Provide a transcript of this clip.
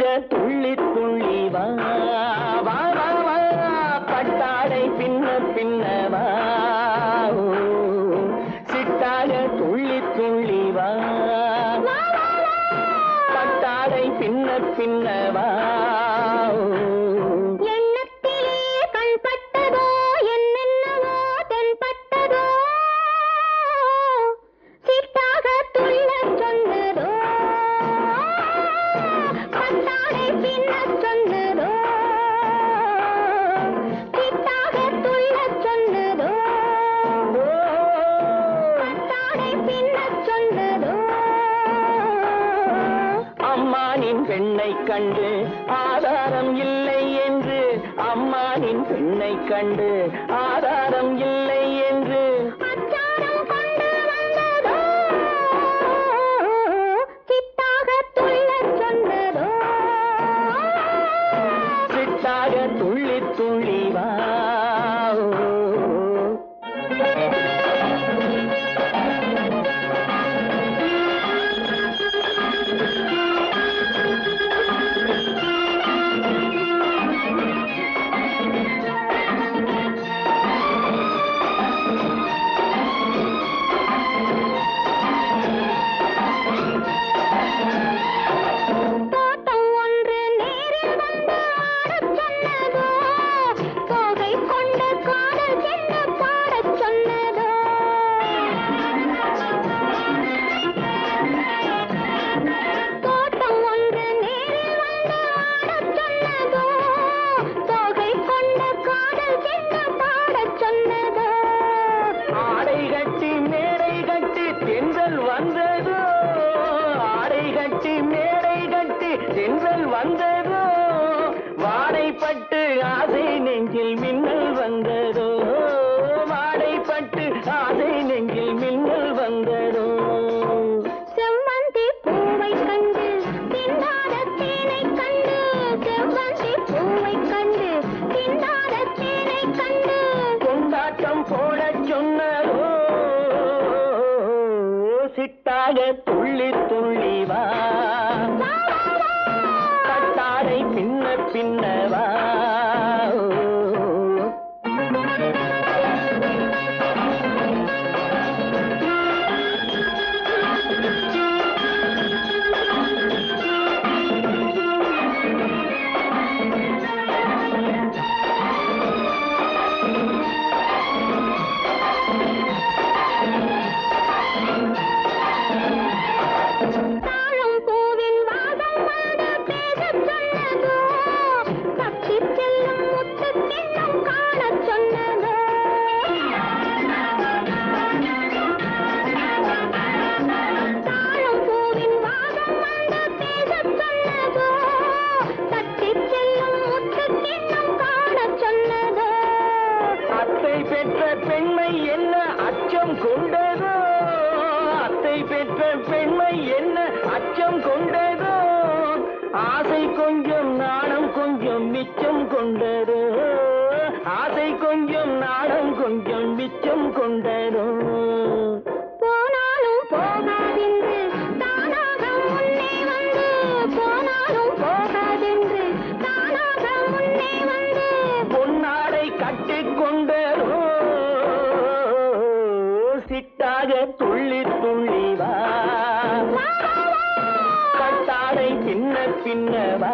வாங்க. துள்ளி துள்ளி வா. வா வா பட்டாடை பின்ன பின்ன வா. சிட்டாக துள்ளி துள்ளி வா. பட்டாடை பின்ன பின்ன வா. அம்மானின் பெண்ணை கண்டு ஆதாரம் இல்லை என்று அம்மானின் பெண்ணை கண்டு ஆதாரம் இல்லை வாடைப்பட்டு ஆசை நெஞ்சில் மின்னல் வந்ததோ? வாடைப்பட்டு ஆசை நெஞ்சில் மின்னல் வந்ததோ? செவ்வந்தி பூவை கண்டு திண்டாத தேனை கண்டு செவ்வந்தி பூவை கண்டு திண்டாத தேனை கண்டு. கொண்டாட்டம் போடச் சொன்னதோ? சிட்டாக துள்ளி துள்ளி வா. பின்னவா. பெற்ற பெண்மை என்ன அச்சம் கொண்டதோ? ஆசை கொஞ்சம் நாணம் கொஞ்சம் மிச்சம் கொண்டதோ? ஆசை கொஞ்சம் நாணம் கொஞ்சம் மிச்சம் கொண்டதோ? போனாலும் போகாதென்று தானாக முன்னே வந்து போனாலும் போகாதென்று தானாக முன்னே வந்து. பொன்னாடை கட்டிக்கொண்டதோ சிட்டாக துள்ளி பின்னவா